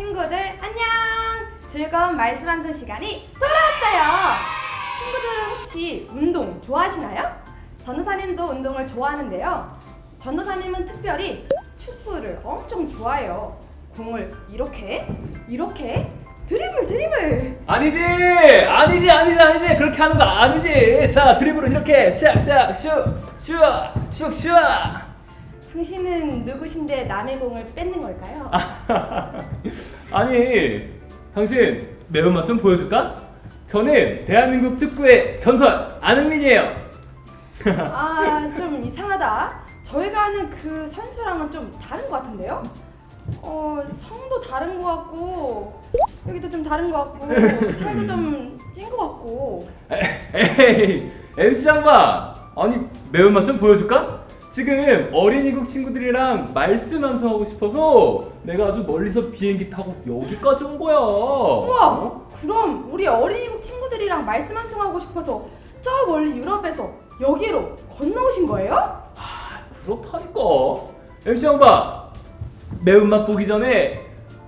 친구들 안녕! 즐거운 말씀 함성 시간이 돌아왔어요. 친구들은 혹시 운동 좋아하시나요? 전도사님도 운동을 좋아하는데요. 전도사님은 특별히 축구를 엄청 좋아해요. 공을 이렇게 이렇게 드리블 드리블 아니지 아니지 아니지 아니지 그렇게 하는 거 아니지 자 드리블은 이렇게 샥 샥 슉 슉 슉 슉 당신은 누구신데 남의 공을 뺏는 걸까요? 아니 당신 매운맛 좀 보여줄까? 저는 대한민국 축구의 전설 안흥민이에요 아, 좀 이상하다. 저희가 아는 그 선수랑은 좀 다른 것 같은데요? 어, 성도 다른 것 같고, 여기도 좀 다른 것 같고, 살도 좀 찐 것 같고. 에이 MC 양반 아니 매운맛 좀 보여줄까? 지금 어린이국 친구들이랑 말씀 함성하고 싶어서 내가 아주 멀리서 비행기 타고 여기까지 온 거야 우와! 어? 그럼 우리 어린이국 친구들이랑 말씀 함성하고 싶어서 저 멀리 유럽에서 여기로 건너오신 거예요? 그렇다니까 MC 양반 매운맛 보기 전에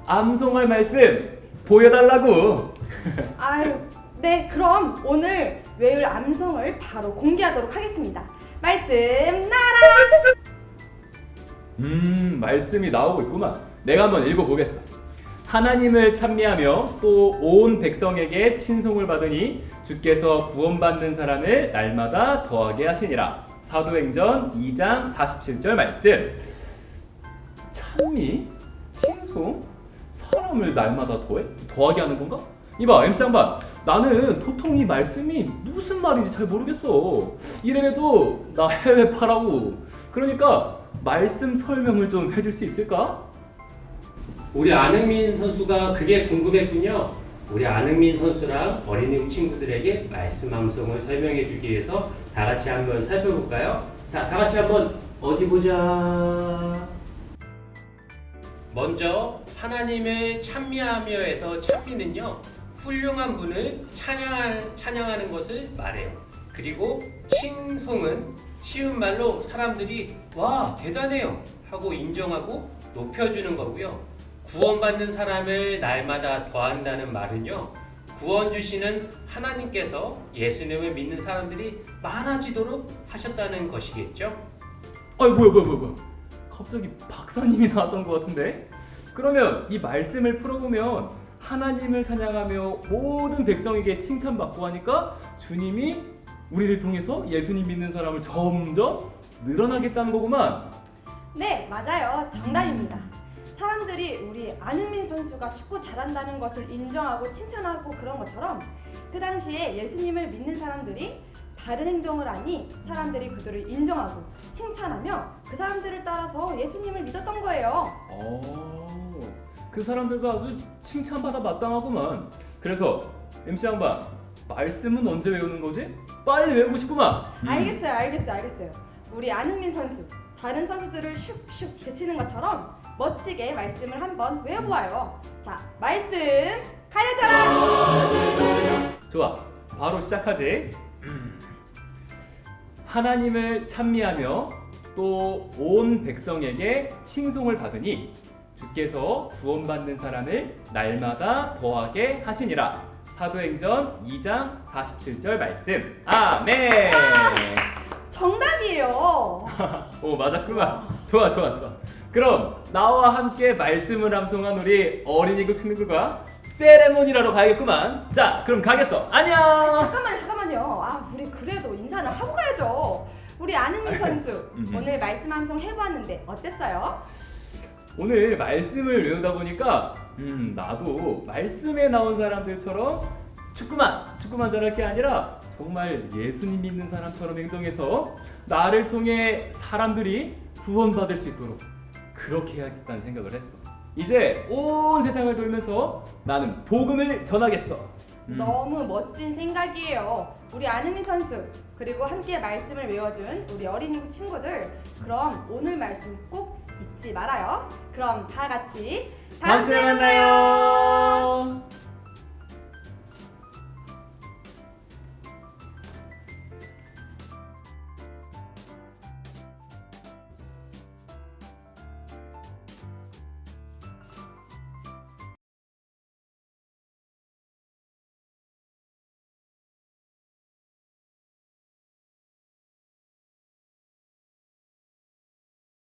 암송할 말씀 보여달라고 아유, 네, 그럼 오늘 외울 암송을 바로 공개하도록 하겠습니다. 말씀 나라! 음 말씀이 나오고 있구만 내가 한번 읽어보겠어 하나님을 찬미하며 또 온 백성에게 친송을 받으니 주께서 구원받는 사람을 날마다 더하게 하시니라 사도행전 2장 47절 말씀 찬미? 칭송? 사람을 날마다 더해? 더하게 하는 건가? 이봐 MC 양반 나는 도통 이 말씀이 무슨 말인지 잘 모르겠어 이래봬도 나 해외 파라고 그러니까 말씀 설명을 좀 해줄 수 있을까? 우리 안흥민 선수가 그게 궁금했군요. 우리 안흥민 선수랑 어린이 친구들에게 말씀 함성을 설명해 주기 위해서 다 같이 한번 살펴볼까요? 다, 다 같이 한번 어디 보자. 먼저 하나님을 찬미하며에서 찬미는요 훌륭한 분을 찬양 찬양하는 것을 말해요. 그리고 칭송은 쉬운 말로 사람들이 와 대단해요 하고 인정하고 높여주는 거고요. 구원받는 사람을 날마다 더한다는 말은요. 구원 주시는 하나님께서 예수님을 믿는 사람들이 많아지도록 하셨다는 것이겠죠. 아이 뭐야 뭐야 뭐야 뭐야 갑자기 박사님이 나왔던 것 같은데 그러면 이 말씀을 풀어보면 하나님을 찬양하며 모든 백성에게 칭찬받고 하니까 주님이 우리를 통해서 예수님 믿는 사람을 점점 늘어나겠다는 거구만 네, 맞아요. 정답입니다. 사람들이 우리 안흥민 선수가 축구 잘한다는 것을 인정하고 칭찬하고 그런 것처럼 그 당시에 예수님을 믿는 사람들이 바른 행동을 하니 사람들이 그들을 인정하고 칭찬하며 그 사람들을 따라서 예수님을 믿었던 거예요. 어, 그 사람들도 아주 칭찬받아 마땅하구만 그래서 MC 양반 말씀은 언제 외우는 거지? 빨리 외우고 싶구만 음. 알겠어요, 알겠어요, 알겠어요. 우리 안흥민 선수 다른 선수들을 슉슉 제치는 것처럼 멋지게 말씀을 한번 외워보아요. 자, 말씀 가려져라. 좋아, 바로 시작하지. 하나님을 찬미하며 또 온 백성에게 칭송을 받으니 주께서 구원받는 사람을 날마다 더하게 하시니라. 사도행전 2장 47절 말씀. 아멘. 정답이에요. 오 맞았구만. 좋아 좋아 좋아. 그럼 나와 함께 말씀을 암송한 우리 어린이국 친구들과 세레모니라로 가야겠구만. 자, 그럼 가겠어. 안녕. 아, 잠깐만요, 잠깐만요. 아, 우리 그래도 인사를 하고 가야죠. 우리 안흥민 선수 음, 음. 오늘 말씀 함성 해봤는데 어땠어요? 오늘 말씀을 외우다 보니까 음 나도 말씀에 나온 사람들처럼 축구만 축구만 잘할 게 아니라 정말 예수님 믿는 사람처럼 행동해서 나를 통해 사람들이 구원받을 수 있도록 그렇게 해야겠다는 생각을 했어. 이제 온 세상을 돌면서 나는 복음을 전하겠어. 음. 너무 멋진 생각이에요. 우리 안흥민 선수 그리고 함께 말씀을 외워준 우리 어린이국 친구들 그럼 오늘 말씀 꼭 잊지 말아요. 그럼 다 같이 다음 주에 만나요.